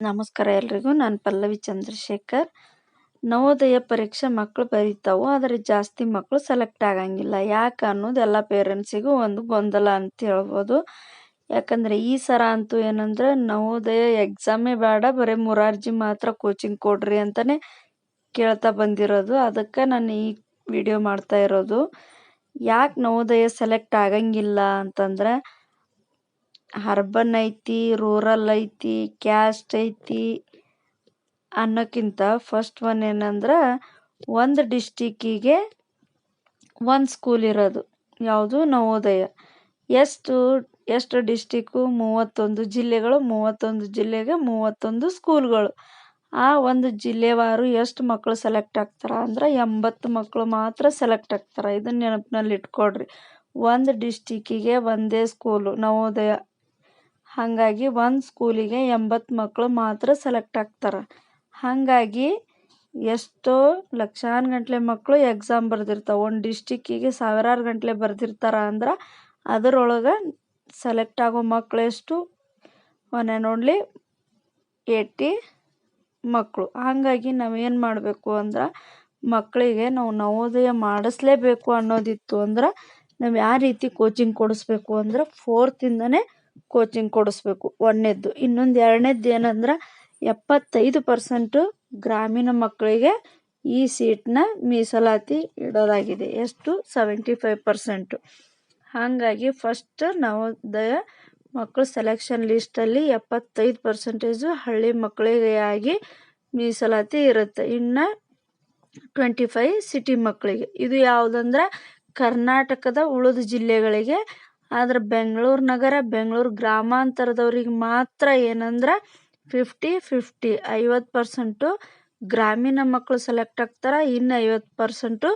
ನಮಸ್ಕಾರ ಎಲ್ರಿಗೂ. ನಾನು ಪಲ್ಲವಿ ಚಂದ್ರಶೇಖರ್. ನವೋದಯ ಪರೀಕ್ಷೆ ಮಕ್ಕಳು ಬರೀತಾವು, ಆದರೆ ಜಾಸ್ತಿ ಮಕ್ಕಳು ಸೆಲೆಕ್ಟ್ ಆಗಂಗಿಲ್ಲ. ಯಾಕೆ ಅನ್ನೋದು ಎಲ್ಲ ಪೇರೆಂಟ್ಸಿಗೂ ಒಂದು ಗೊಂದಲ ಅಂತ ಹೇಳ್ಬೋದು. ಯಾಕಂದರೆ ಈ ಸರ ಅಂತೂ ಏನಂದ್ರೆ, ನವೋದಯ ಎಕ್ಸಾಮೇ ಬೇಡ, ಬರೀ ಮುರಾರ್ಜಿ ಮಾತ್ರ ಕೋಚಿಂಗ್ ಕೊಡ್ರಿ ಅಂತಲೇ ಕೇಳ್ತಾ ಬಂದಿರೋದು. ಅದಕ್ಕೆ ನಾನು ಈ ವಿಡಿಯೋ ಮಾಡ್ತಾ ಇರೋದು. ಯಾಕೆ ನವೋದಯ ಸೆಲೆಕ್ಟ್ ಆಗಂಗಿಲ್ಲ ಅಂತಂದ್ರೆ ಅರ್ಬನ್ ಐತಿ, ರೂರಲ್ ಐತಿ, ಕ್ಯಾಸ್ಟ್ ಐತಿ ಅನ್ನೋಕ್ಕಿಂತ ಫಸ್ಟ್ ಒನ್ ಏನಂದ್ರೆ ಒಂದು ಡಿಸ್ಟಿಕ್ಕಿಗೆ ಒಂದು ಸ್ಕೂಲ್ ಇರೋದು. ಯಾವುದು? ನವೋದಯ. ಎಷ್ಟು ಎಷ್ಟು ಡಿಸ್ಟಿಕ್ಕು ಮೂವತ್ತೊಂದು ಜಿಲ್ಲೆಗಳು, ಮೂವತ್ತೊಂದು ಜಿಲ್ಲೆಗೆ ಮೂವತ್ತೊಂದು ಸ್ಕೂಲ್ಗಳು ಆ ಒಂದು ಜಿಲ್ಲೆವಾರು ಎಷ್ಟು ಮಕ್ಕಳು ಸೆಲೆಕ್ಟ್ ಆಗ್ತಾರೆ ಅಂದ್ರೆ ಎಂಬತ್ತು ಮಕ್ಕಳು ಮಾತ್ರ ಸೆಲೆಕ್ಟ್ ಆಗ್ತಾರೆ. ಇದನ್ನ ನೆನಪಿನಲ್ಲಿ ಇಟ್ಕೊಳ್ರಿ ಒಂದು ಡಿಸ್ಟಿಕ್ಕಿಗೆ ಒಂದೇ ಸ್ಕೂಲು ನವೋದಯ. ಹಾಗಾಗಿ ಒಂದು ಸ್ಕೂಲಿಗೆ ಎಂಬತ್ತು ಮಕ್ಕಳು ಮಾತ್ರ ಸೆಲೆಕ್ಟ್ ಆಗ್ತಾರೆ. ಹಾಗಾಗಿ ಎಷ್ಟೋ ಲಕ್ಷಾನುಗಟ್ಲೆ ಮಕ್ಕಳು ಎಕ್ಸಾಮ್ ಬರ್ದಿರ್ತಾವೆ. ಒಂದು ಡಿಸ್ಟಿಕ್ಕಿಗೆ ಸಾವಿರಾರು ಗಂಟಲೆ ಬರ್ದಿರ್ತಾರೆ ಅಂದ್ರೆ ಅದರೊಳಗೆ ಸೆಲೆಕ್ಟ್ ಆಗೋ ಮಕ್ಕಳು ಎಷ್ಟು? ಒನ್ ಆ್ಯಂಡ್ ಓನ್ಲಿ ಏಯ್ಟಿ ಮಕ್ಕಳು ಹಾಗಾಗಿ ನಾವೇನು ಮಾಡಬೇಕು ಅಂದ್ರೆ ಮಕ್ಕಳಿಗೆ ನಾವು ನವೋದಯ ಮಾಡಿಸ್ಲೇಬೇಕು ಅನ್ನೋದಿತ್ತು ಅಂದ್ರೆ ನಾವು ಯಾವ ರೀತಿ ಕೋಚಿಂಗ್ ಕೊಡಿಸ್ಬೇಕು ಅಂದ್ರೆ ಫೋರ್ತಿಂದನೇ ಕೋಚಿಂಗ್ ಕೊಡಿಸ್ಬೇಕು. ಒಂದನೇದ್ದು. ಇನ್ನೊಂದು ಎರಡನೇದ್ದು ಏನಂದ್ರೆ ಎಪ್ಪತ್ತೈದು ಪರ್ಸೆಂಟು ಗ್ರಾಮೀಣ ಮಕ್ಕಳಿಗೆ ಈ ಸೀಟ್ನ ಮೀಸಲಾತಿ ಇಡೋದಾಗಿದೆ. ಎಷ್ಟು? ಸೆವೆಂಟಿ ಫೈವ್ ಪರ್ಸೆಂಟು ಹಾಗಾಗಿ ಫಸ್ಟ್ ನವೋದಯ ಮಕ್ಕಳು ಸೆಲೆಕ್ಷನ್ ಲಿಸ್ಟಲ್ಲಿ ಎಪ್ಪತ್ತೈದು ಪರ್ಸೆಂಟೇಜು ಹಳ್ಳಿ ಮಕ್ಕಳಿಗೆ ಆಗಿ ಮೀಸಲಾತಿ ಇರುತ್ತೆ. ಇನ್ನು ಟ್ವೆಂಟಿ ಫೈವ್ ಸಿಟಿ ಮಕ್ಕಳಿಗೆ ಇದು ಯಾವುದಂದ್ರೆ ಕರ್ನಾಟಕದ ಉಳಿದ ಜಿಲ್ಲೆಗಳಿಗೆ ಆದ್ರೆ ಬೆಂಗಳೂರು ನಗರ, ಬೆಂಗಳೂರು ಗ್ರಾಮಾಂತರದವ್ರಿಗೆ ಮಾತ್ರ ಏನಂದ್ರೆ ಫಿಫ್ಟಿ ಫಿಫ್ಟಿ ಐವತ್ತು ಪರ್ಸೆಂಟು ಗ್ರಾಮೀಣ ಮಕ್ಕಳು ಸೆಲೆಕ್ಟ್ ಆಗ್ತಾರೆ, ಇನ್ನು ಐವತ್ತು ಪರ್ಸೆಂಟು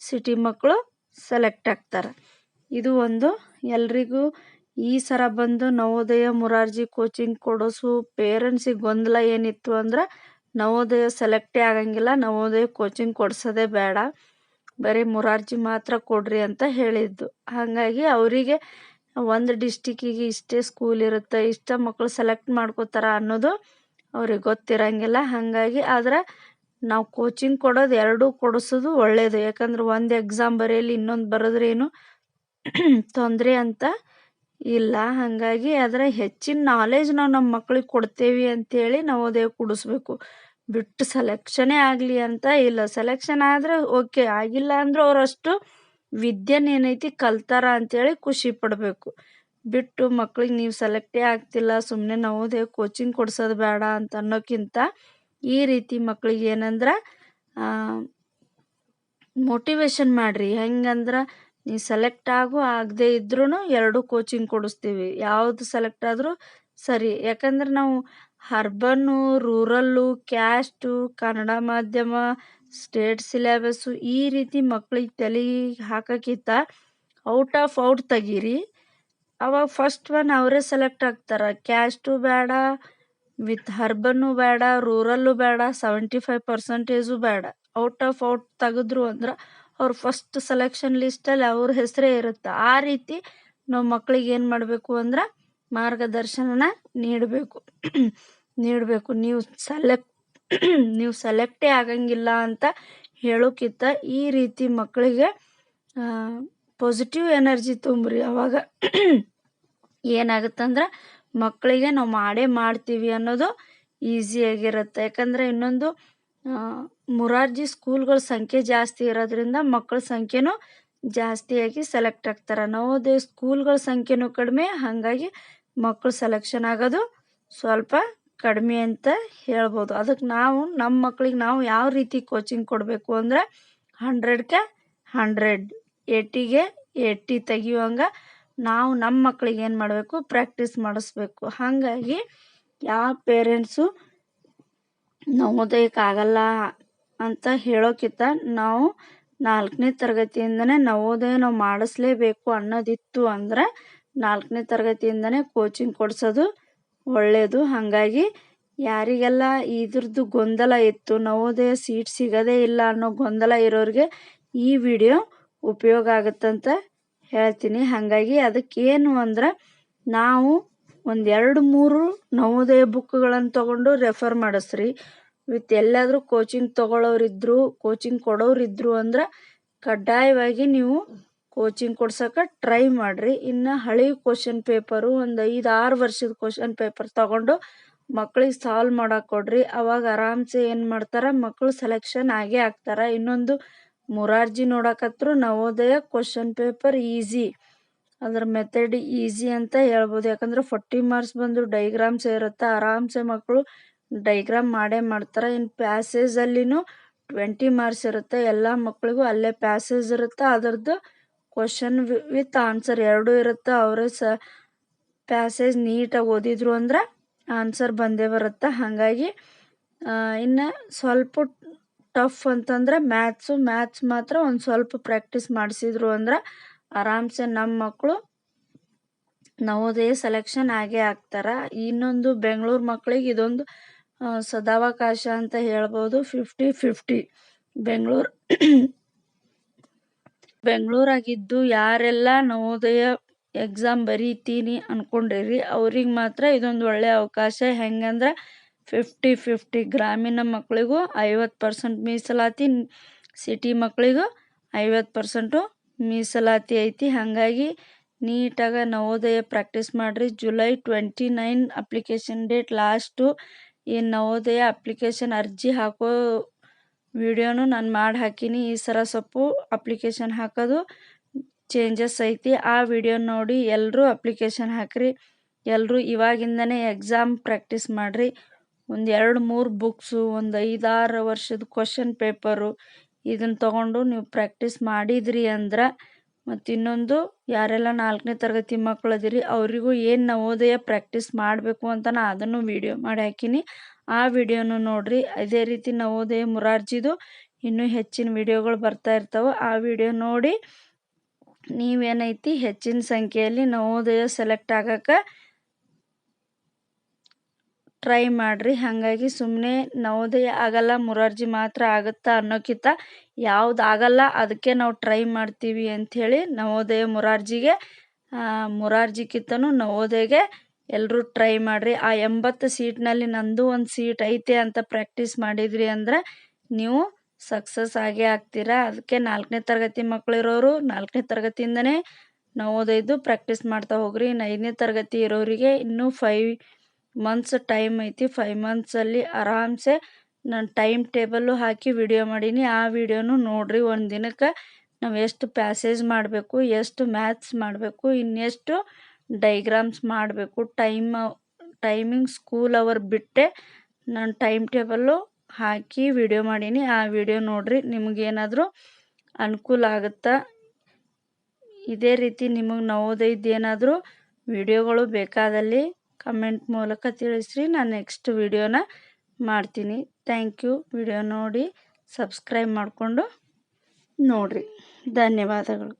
ಸಿಟಿ ಮಕ್ಕಳು ಸೆಲೆಕ್ಟ್ ಆಗ್ತಾರೆ. ಇದು ಒಂದು ಎಲ್ರಿಗೂ ಈ ಸರ ಬಂದು ನವೋದಯ ಮುರಾರ್ಜಿ ಕೋಚಿಂಗ್ ಕೊಡೋಸು ಪೇರೆಂಟ್ಸಿಗೆ ಗೊಂದಲ ಏನಿತ್ತು ಅಂದ್ರೆ ನವೋದಯ ಸೆಲೆಕ್ಟೇ ಆಗಂಗಿಲ್ಲ, ನವೋದಯ ಕೋಚಿಂಗ್ ಕೊಡ್ಸೋದೇ ಬೇಡ. ಬರೀ ಮುರಾರ್ಜಿ ಮಾತ್ರ ಕೊಡ್ರಿ ಅಂತ ಹೇಳಿದ್ದು. ಹಾಗಾಗಿ ಅವರಿಗೆ ಒಂದು ಡಿಸ್ಟಿಕ್ಕಿಗೆ ಇಷ್ಟೇ ಸ್ಕೂಲ್ ಇರುತ್ತೆ, ಇಷ್ಟ ಮಕ್ಕಳು ಸೆಲೆಕ್ಟ್ ಮಾಡ್ಕೋತಾರೆ ಅನ್ನೋದು ಅವ್ರಿಗೆ ಗೊತ್ತಿರಂಗಿಲ್ಲ. ಹಾಗಾಗಿ ಆದ್ರೆ ನಾವು ಕೋಚಿಂಗ್ ಕೊಡೋದು ಎರಡೂ ಕೊಡಿಸೋದು ಒಳ್ಳೆಯದು ಯಾಕಂದ್ರೆ ಒಂದು ಎಕ್ಸಾಮ್ ಬರೆಯಲಿ ಇನ್ನೊಂದು ಬರೆದ್ರೇನು ತೊಂದರೆ ಅಂತ ಇಲ್ಲ. ಹಾಗಾಗಿ ಅದರ ಹೆಚ್ಚಿನ ನಾಲೆಜ್ ನಾವು ನಮ್ಮ ಮಕ್ಳಿಗೆ ಕೊಡ್ತೇವೆ ನಾವು ಅದೇ ಕೊಡಿಸ್ಬೇಕು. ಬಿಟ್ಟು ಸೆಲೆಕ್ಷನೇ ಆಗಲಿ ಅಂತ ಇಲ್ಲ. ಸೆಲೆಕ್ಷನ್ ಆದರೆ ಓಕೆ ಆಗಿಲ್ಲ ಅಂದ್ರೆ ಅವರಷ್ಟು ವಿದ್ಯೆನ ಏನೈತಿ ಕಲ್ತಾರ ಅಂತೇಳಿ ಖುಷಿ ಪಡಬೇಕು. ಬಿಟ್ಟು ಮಕ್ಳಿಗೆ ನೀವು ಸೆಲೆಕ್ಟೇ ಆಗ್ತಿಲ್ಲ ಸುಮ್ಮನೆ ನೋದೆ ಕೋಚಿಂಗ್ ಕೊಡ್ಸೋದು ಬೇಡ ಅಂತ ಅನ್ನೋಕ್ಕಿಂತ ಈ ರೀತಿ ಮಕ್ಳಿಗೆ ಏನಂದ್ರೆ ಮೋಟಿವೇಶನ್ ಮಾಡಿರಿ. ಹೆಂಗಂದ್ರೆ ನೀವು ಸೆಲೆಕ್ಟ್ ಆಗು, ಆಗದೆ ಇದ್ರೂ ಎರಡು ಕೋಚಿಂಗ್ ಕೊಡಿಸ್ತೀವಿ. ಯಾವುದು ಸೆಲೆಕ್ಟ್ ಆದರೂ ಸರಿ. ಯಾಕಂದ್ರೆ ನಾವು ಹರ್ಬನ್ನು, ರೂರಲ್ಲು, ಕ್ಯಾಸ್ಟು, ಕನ್ನಡ ಮಾಧ್ಯಮ ಸ್ಟೇಟ್ ಸಿಲೆಬಸ್ಸು ಈ ರೀತಿ ಮಕ್ಳಿಗೆ ತಲೆಗೆ ಹಾಕೋಕ್ಕಿಂತ ಔಟ್ ಆಫ್ ಔಟ್ ತೆಗೀರಿ. ಅವಾಗ ಫಸ್ಟ್ ಒನ್ ಅವರೇ ಸೆಲೆಕ್ಟ್ ಆಗ್ತಾರೆ. ಕ್ಯಾಸ್ಟು ಬೇಡ ವಿತ್ ಹರ್ಬನ್ನು ಬೇಡ ರೂರಲ್ಲು ಬೇಡ ಸೆವೆಂಟಿ ಫೈವ್ ಪರ್ಸೆಂಟೇಜು ಬೇಡ. ಔಟ್ ಆಫ್ ಔಟ್ ತೆಗೆದ್ರು ಅಂದ್ರೆ ಅವ್ರ ಫಸ್ಟ್ ಸೆಲೆಕ್ಷನ್ ಲಿಸ್ಟಲ್ಲಿ ಅವ್ರ ಹೆಸರೇ ಇರುತ್ತೆ. ಆ ರೀತಿ ನಾವು ಮಕ್ಳಿಗೆ ಏನು ಮಾಡಬೇಕು ಅಂದ್ರೆ ಮಾರ್ಗದರ್ಶನನ ನೀಡಬೇಕು. ನೀಡಬೇಕು. ನೀವು ಸೆಲೆಕ್ಟ್ ನೀವು ಸೆಲೆಕ್ಟೇ ಆಗಂಗಿಲ್ಲ ಅಂತ ಹೇಳೋಕ್ಕಿಂತ ಈ ರೀತಿ ಮಕ್ಕಳಿಗೆ ಪಾಸಿಟಿವ್ ಎನರ್ಜಿ ತುಂಬ್ರಿ. ಅವಾಗ ಏನಾಗುತ್ತಂದ್ರೆ ಮಕ್ಕಳಿಗೆ ನಾವು ಮಾಡೇ ಮಾಡ್ತೀವಿ ಅನ್ನೋದು ಈಸಿಯಾಗಿರುತ್ತೆ ಯಾಕಂದರೆ ಇನ್ನೊಂದು ಮುರಾರ್ಜಿ ಸ್ಕೂಲ್ಗಳ ಸಂಖ್ಯೆ ಜಾಸ್ತಿ ಇರೋದ್ರಿಂದ ಮಕ್ಕಳ ಸಂಖ್ಯೆನೂ ಜಾಸ್ತಿಯಾಗಿ ಸೆಲೆಕ್ಟ್ ಆಗ್ತಾರೆ. ನವೋದಯ ಸ್ಕೂಲ್ಗಳ ಸಂಖ್ಯೆನೂ ಕಡಿಮೆ, ಹಾಗಾಗಿ ಮಕ್ಕಳು ಸೆಲೆಕ್ಷನ್ ಆಗೋದು ಸ್ವಲ್ಪ ಕಡಿಮೆ ಅಂತ ಹೇಳ್ಬೋದು. ಅದಕ್ಕೆ ನಾವು ನಮ್ಮ ಮಕ್ಳಿಗೆ ನಾವು ಯಾವ ರೀತಿ ಕೋಚಿಂಗ್ ಕೊಡಬೇಕು ಅಂದರೆ ಹಂಡ್ರೆಡ್ಗೆ ಹಂಡ್ರೆಡ್ ಏಟಿಗೆ ಏಟಿ ತೆಗಿಯುವಂಗೆ ನಾವು ನಮ್ಮ ಮಕ್ಳಿಗೆ ಏನು ಮಾಡಬೇಕು? ಪ್ರಾಕ್ಟೀಸ್ ಮಾಡಿಸ್ಬೇಕು. ಹಾಗಾಗಿ ಯಾವ ಪೇರೆಂಟ್ಸು ನವೋದಯಕ್ಕಾಗಲ್ಲ ಅಂತ ಹೇಳೋಕ್ಕಿಂತ ನಾವು ನಾಲ್ಕನೇ ತರಗತಿಯಿಂದನೇ ನವೋದಯ ನಾವು ಮಾಡಿಸ್ಲೇಬೇಕು ಅನ್ನೋದಿತ್ತು ಅಂದರೆ ನಾಲ್ಕನೇ ತರಗತಿಯಿಂದನೇ ಕೋಚಿಂಗ್ ಕೊಡಿಸೋದು ಒಳ್ಳೆಯದು ಹಾಗಾಗಿ ಯಾರಿಗೆಲ್ಲ ಇದ್ರದ್ದು ಗೊಂದಲ ಇತ್ತು, ನವೋದಯ ಸೀಟ್ ಸಿಗೋದೇ ಇಲ್ಲ ಅನ್ನೋ ಗೊಂದಲ ಇರೋರಿಗೆ ಈ ವಿಡಿಯೋ ಉಪಯೋಗ ಆಗುತ್ತಂತ ಹೇಳ್ತೀನಿ. ಹಾಗಾಗಿ ಅದಕ್ಕೇನು ಅಂದ್ರೆ ನಾವು ಒಂದು ಎರಡು ಮೂರು ನವೋದಯ ಬುಕ್ಗಳನ್ನು ತಗೊಂಡು ರೆಫರ್ ಮಾಡಿಸ್ರಿ. ವಿತ್ ಎಲ್ಲಾದರೂ ಕೋಚಿಂಗ್ ತೊಗೊಳೋರಿದ್ರು ಕೋಚಿಂಗ್ ಕೊಡೋರಿದ್ರು ಅಂದ್ರೆ ಕಡ್ಡಾಯವಾಗಿ ನೀವು ಕೋಚಿಂಗ್ ಕೊಡ್ಸೋಕೆ ಟ್ರೈ ಮಾಡಿರಿ. ಇನ್ನು ಹಳೆ ಕ್ವಶನ್ ಪೇಪರು ಒಂದು ಐದು ಆರು ವರ್ಷದ ಕ್ವಶನ್ ಪೇಪರ್ ತಗೊಂಡು ಮಕ್ಳಿಗೆ ಸಾಲ್ವ್ ಮಾಡಕ್ಕೆ ಕೊಡ್ರಿ. ಅವಾಗ ಆರಾಮ್ಸೆ ಏನು ಮಾಡ್ತಾರೆ? ಮಕ್ಕಳು ಸೆಲೆಕ್ಷನ್ ಆಗೇ ಆಗ್ತಾರೆ. ಇನ್ನೊಂದು ಮುರಾರ್ಜಿ ನೋಡಕತ್ರು ನವೋದಯ ಕ್ವಶನ್ ಪೇಪರ್ ಈಸಿ ಅದ್ರ ಮೆಥಡ್ ಈಸಿ ಅಂತ ಹೇಳ್ಬೋದು. ಯಾಕಂದ್ರೆ ಫೋರ್ಟಿ ಮಾರ್ಕ್ಸ್ ಬಂದು ಡೈಗ್ರಾಮ್ಸ್ ಇರುತ್ತೆ. ಆರಾಮ್ಸೆ ಮಕ್ಕಳು ಡೈಗ್ರಾಮ್ ಮಾಡೇ ಮಾಡ್ತಾರೆ. ಇನ್ನು ಪ್ಯಾಸೇಜಲ್ಲಿನೂ ಟ್ವೆಂಟಿ ಮಾರ್ಕ್ಸ್ ಇರುತ್ತೆ. ಎಲ್ಲ ಮಕ್ಕಳಿಗೂ ಅಲ್ಲೇ ಪ್ಯಾಸೇಜ್ ಇರುತ್ತೆ. ಅದರದ್ದು ಕ್ವಶನ್ ವಿತ್ ಆನ್ಸರ್ ಎರಡೂ ಇರುತ್ತೆ. ಅವರೇ ಸ ಪ್ಯಾಸೇಜ್ ನೀಟಾಗಿ ಓದಿದ್ರು ಅಂದ್ರೆ ಆನ್ಸರ್ ಬಂದೇ ಬರುತ್ತೆ. ಹಾಗಾಗಿ ಇನ್ನು ಸ್ವಲ್ಪ ಟಫ್ ಅಂತಂದ್ರೆ ಮ್ಯಾಥ್ಸು ಮ್ಯಾಥ್ಸ್ ಮಾತ್ರ ಒಂದು ಸ್ವಲ್ಪ ಪ್ರಾಕ್ಟೀಸ್ ಮಾಡಿಸಿದ್ರು ಅಂದ್ರೆ ಆರಾಮ್ಸೆ ನಮ್ಮ ಮಕ್ಕಳು ನವೋದಯ ಸೆಲೆಕ್ಷನ್ ಆಗೇ ಆಗ್ತಾರೆ. ಇನ್ನೊಂದು ಬೆಂಗಳೂರು ಮಕ್ಕಳಿಗೆ ಇದೊಂದು ಸದಾವಕಾಶ ಅಂತ ಹೇಳ್ಬೋದು. ಫಿಫ್ಟಿ ಫಿಫ್ಟಿ ಬೆಂಗಳೂರು ಬೆಂಗಳೂರಾಗಿದ್ದು ಯಾರೆಲ್ಲ ನವೋದಯ ಎಕ್ಸಾಮ್ ಬರೀತೀನಿ ಅಂದ್ಕೊಂಡಿರಿ ಅವ್ರಿಗೆ ಮಾತ್ರ ಇದೊಂದು ಒಳ್ಳೆಯ ಅವಕಾಶ. ಹೆಂಗಂದ್ರೆ ಫಿಫ್ಟಿ ಫಿಫ್ಟಿ ಗ್ರಾಮೀಣ ಮಕ್ಕಳಿಗೂ ಐವತ್ತು ಪರ್ಸೆಂಟ್ ಮೀಸಲಾತಿ ಸಿಟಿ ಮಕ್ಕಳಿಗೂ ಐವತ್ತು ಪರ್ಸೆಂಟು ಮೀಸಲಾತಿ ಐತಿ. ಹಾಗಾಗಿ ನೀಟಾಗಿ ನವೋದಯ ಪ್ರಾಕ್ಟೀಸ್ ಮಾಡಿರಿ. July twenty nine application date last ಈ ನವೋದಯ ಅಪ್ಲಿಕೇಶನ್ ಅರ್ಜಿ ಹಾಕೋ ವಿಡಿಯೋನು ನಾನು ಮಾಡಿ ಹಾಕೀನಿ. ಈ ಸರ ಸೊಪ್ಪು ಅಪ್ಲಿಕೇಶನ್ ಹಾಕೋದು ಚೇಂಜಸ್ ಐತಿ. ಆ ವಿಡಿಯೋ ನೋಡಿ ಎಲ್ಲರೂ ಅಪ್ಲಿಕೇಶನ್ ಹಾಕಿರಿ. ಎಲ್ಲರೂ ಇವಾಗಿಂದನೇ ಎಕ್ಸಾಮ್ ಪ್ರಾಕ್ಟೀಸ್ ಮಾಡಿರಿ. ಒಂದು ಎರಡು ಮೂರು ಬುಕ್ಸು ಒಂದು ಐದಾರು ವರ್ಷದ ಕ್ವಶನ್ ಪೇಪರು ಇದನ್ನು ತೊಗೊಂಡು ನೀವು ಪ್ರಾಕ್ಟೀಸ್ ಮಾಡಿದ್ರಿ ಅಂದ್ರೆ ಮತ್ತು ಇನ್ನೊಂದು ಯಾರೆಲ್ಲ ನಾಲ್ಕನೇ ತರಗತಿ ಮಕ್ಕಳು ಅದಿರಿ ಅವರಿಗೂ ಏನು ನವೋದಯ ಪ್ರಾಕ್ಟೀಸ್ ಮಾಡಬೇಕು ಅಂತ ನಾನು ಅದನ್ನು ವಿಡಿಯೋ ಮಾಡಿ ಹಾಕೀನಿ. ಆ ವಿಡಿಯೋನು ನೋಡಿರಿ. ಅದೇ ರೀತಿ ನವೋದಯ ಮುರಾರ್ಜಿದು ಇನ್ನೂ ಹೆಚ್ಚಿನ ವಿಡಿಯೋಗಳು ಬರ್ತಾ ಇರ್ತಾವೆ. ಆ ವಿಡಿಯೋ ನೋಡಿ ನೀವೇನೈತಿ? ಹೆಚ್ಚಿನ ಸಂಖ್ಯೆಯಲ್ಲಿ ನವೋದಯ ಸೆಲೆಕ್ಟ್ ಆಗಕ್ಕೆ ಟ್ರೈ ಮಾಡಿರಿ. ಹಾಗಾಗಿ ಸುಮ್ಮನೆ ನವೋದಯ ಆಗಲ್ಲ, ಮುರಾರ್ಜಿ ಮಾತ್ರ ಆಗುತ್ತಾ ಅನ್ನೋಕ್ಕಿಂತ ಯಾವ್ದು ಆಗಲ್ಲ, ಅದಕ್ಕೆ ನಾವು ಟ್ರೈ ಮಾಡ್ತೀವಿ ಅಂಥೇಳಿ ನವೋದಯ ಮುರಾರ್ಜಿಗೆ ಮುರಾರ್ಜಿಕ್ಕಿಂತನೂ ನವೋದಯಗೆ ಎಲ್ಲರೂ ಟ್ರೈ ಮಾಡಿರಿ. ಆ ಎಂಬತ್ತು ಸೀಟ್ನಲ್ಲಿ ನಂದು ಒಂದು ಸೀಟ್ ಐತೆ ಅಂತ ಪ್ರಾಕ್ಟೀಸ್ ಮಾಡಿದ್ರಿ ಅಂದ್ರೆ ನೀವು ಸಕ್ಸಸ್ ಆಗೇ ಆಗ್ತೀರಾ. ಅದಕ್ಕೆ ನಾಲ್ಕನೇ ತರಗತಿ ಮಕ್ಕಳಿರೋರು ನಾಲ್ಕನೇ ತರಗತಿಯಿಂದನೇ ನವೋದಯದ್ದು ಪ್ರಾಕ್ಟೀಸ್ ಮಾಡ್ತಾ ಹೋಗ್ರಿ. ಇನ್ನು ಐದನೇ ತರಗತಿ ಇರೋರಿಗೆ ಇನ್ನೂ ಫೈವ್ ಮಂತ್ಸ್ ಟೈಮ್ ಐತಿ. ಫೈವ್ ಮಂತ್ಸಲ್ಲಿ ಆರಾಮ್ಸೆ ನಾನು ಟೈಮ್ ಟೇಬಲ್ಲು ಹಾಕಿ ವಿಡಿಯೋ ಮಾಡೀನಿ. ಆ ವಿಡಿಯೋನು ನೋಡ್ರಿ ಒಂದು ದಿನಕ್ಕೆ ನಾವು ಎಷ್ಟು ಪ್ಯಾಸೇಜ್ ಮಾಡಬೇಕು, ಎಷ್ಟು ಮ್ಯಾಥ್ಸ್ ಮಾಡಬೇಕು, ಇನ್ನೆಷ್ಟು ಡೈಗ್ರಾಮ್ಸ್ ಮಾಡಬೇಕು. ಟೈಮ್ ಟೈಮಿಂಗ್ ಸ್ಕೂಲ್ ಅವರ್ ಬಿಟ್ಟೆ ನಾನು ಟೈಮ್ ಟೇಬಲ್ಲು ಹಾಕಿ ವಿಡಿಯೋ ಮಾಡೀನಿ. ಆ ವಿಡಿಯೋ ನೋಡಿರಿ ನಿಮಗೇನಾದರೂ ಅನುಕೂಲ ಆಗುತ್ತಾ? ಇದೇ ರೀತಿ ನಿಮಗೆ ನವೋದಯದ್ದು ಏನಾದರೂ ವಿಡಿಯೋಗಳು ಬೇಕಾದಲ್ಲಿ ಕಮೆಂಟ್ ಮೂಲಕ ತಿಳಿಸ್ರಿ. ನಾನು ನೆಕ್ಸ್ಟ್ ವಿಡಿಯೋನ ಮಾಡ್ತೀನಿ. ಥ್ಯಾಂಕ್ ಯು ವಿಡಿಯೋ ನೋಡಿ ಸಬ್ಸ್ಕ್ರೈಬ್ ಮಾಡಿಕೊಂಡು ನೋಡಿರಿ. ಧನ್ಯವಾದಗಳು.